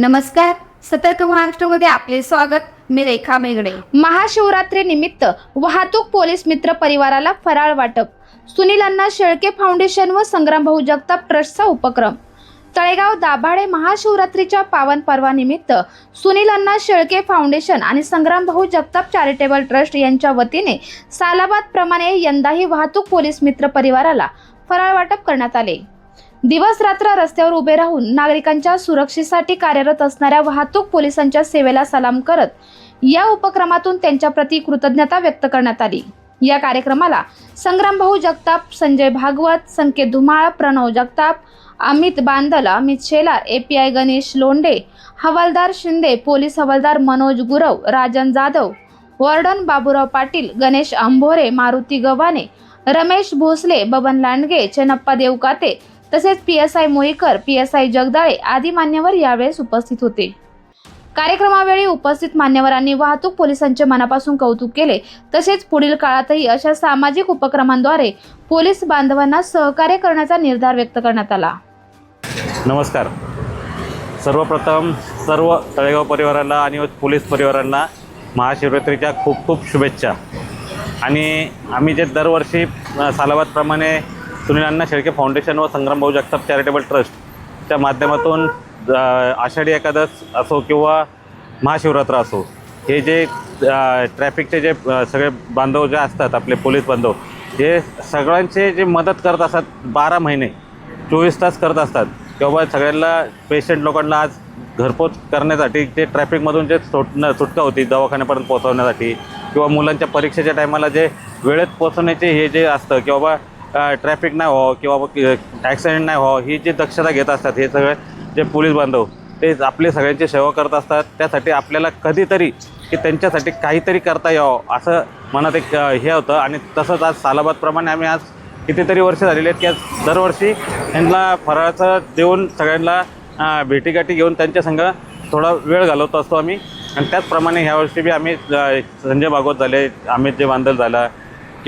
नमस्कार. सतर्क महाराष्ट्रामध्ये आपले स्वागत. मी रेखा मेगडे महाशिवरात्री निमित्त वाहतूक पोलीस मित्र परिवाराला फराळ वाटप. सुनील अण्णा शेळके फाउंडेशन व संग्रामभाऊ जगताप ट्रस्टचा उपक्रम. तळेगाव दाभाडे महाशिवरात्रीच्या पावन पर्वानिमित्त सुनील अण्णा शेळके फाउंडेशन आणि संग्रामभाऊ जगताप चॅरिटेबल ट्रस्ट यांच्या वतीने सालाबाद प्रमाणे यंदाही वाहतूक पोलीस मित्र परिवाराला फराळ वाटप करण्यात आले. दिवस रात्र रस्त्यावर उभे राहून नागरिकांच्या सुरक्षेसाठी कार्यरत असणाऱ्या वाहतूक पोलिसांच्या सेवेला सलाम करत या उपक्रमातून त्यांच्या प्रती कृतज्ञता व्यक्त करण्यात आली. या कार्यक्रमाला संग्रामभाऊ जगताप संजय भागवत संकेत धुमाळ प्रणव जगताप अमित बांदल अमित शेलार एपीआय गणेश लोंडे हवालदार शिंदे पोलीस हवालदार मनोज गुरव राजन जाधव वॉर्डन बाबूराव पाटील गणेश अंभोरे मारुती गव्हाणे रमेश भोसले बबन लांडगे चेनप्पा देवकाते तसेच P S I Moikar P S I Jagdale आदी मान्यवर यावेळेस उपस्थित होते. कार्यक्रमावेळी उपस्थित मान्यवरांनी वाहतूक पोलिसांचे मनापासून कौतुक केले. तसेच पुढील काळातही अशा सामाजिक उपक्रमांद्वारे पोलीस बांधवांना सहकार्य करण्याचा निर्धार व्यक्त करण्यात आला. नमस्कार. सर्वप्रथम सर्व तळेगाव परिवाराला आणि पोलीस परिवारांना महाशिवरात्रीच्या खूप खूप शुभेच्छा. आणि आम्ही जे दरवर्षी अ, सालाबादप्रमाणे सुनील अण्णा शेळके फाउंडेशन व संग्रामभाऊ जगताप चॅरिटेबल ट्रस्टच्या माध्यमातून आषाढी एकादश असो किंवा महाशिवरात्र असो हे जे ट्रॅफिकचे जे सगळे बांधव जे असतात आपले पोलीस बांधव हे सगळ्यांचे जे मदत करत असतात बारा महिने चोवीस तास करत असतात किंवा सगळ्यांना पेशंट लोकांना आज घरपोच करण्यासाठी जे ट्रॅफिकमधून जे सुटणं सुटका होती दवाखान्यापर्यंत पोहोचवण्यासाठी किंवा मुलांच्या परीक्षेच्या टायमाला जे वेळेत पोहोचवण्याचे हे जे असतं किंवा ट्रॅफिक नाही व्हावं किंवा ॲक्सिडेंट नाही व्हावं ही जी दक्षता घेत असतात हे सगळे जे पोलीस बांधव ते आपली सगळ्यांची सेवा करत असतात. त्यासाठी आपल्याला कधीतरी की त्यांच्यासाठी काहीतरी करता यावं असं मनात एक हे होतं. आणि तसंच आज सालाबादप्रमाणे आम्ही आज कितीतरी वर्ष झालेली आहेत की आज दरवर्षी त्यांना फराळाचं देऊन सगळ्यांना भेटीगाठी घेऊन त्यांच्या संग थोडा वेळ घालवत असतो आम्ही. आणि त्याचप्रमाणे ह्या वर्षी बी आम्ही संजय भागवत झाले अमित जे बांधल झाला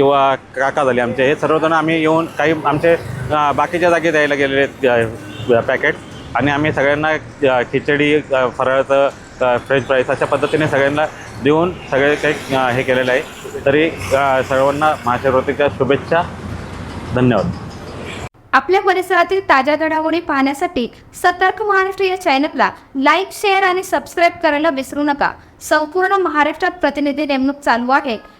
किंवा काका झाले आमचे हे सर्वजण आम्ही येऊन काही आमचे बाकीच्या जागी द्यायला गेलेले आहेत पॅकेट आणि आम्ही सगळ्यांना खिचडी फराळचं फ्रेंच फ्राईज अशा पद्धतीने सगळ्यांना देऊन सगळे काही हे केलेलं आहे. तरी सर्वांना महाशिवरात्रीच्या शुभेच्छा. धन्यवाद. आपल्या परिसरातील ताज्या घडामोडी पाहण्यासाठी सतर्क महाराष्ट्र या चॅनलला लाईक शेअर आणि सबस्क्राईब करायला विसरू नका. संपूर्ण महाराष्ट्रात प्रतिनिधी नेमणूक चालू आहे.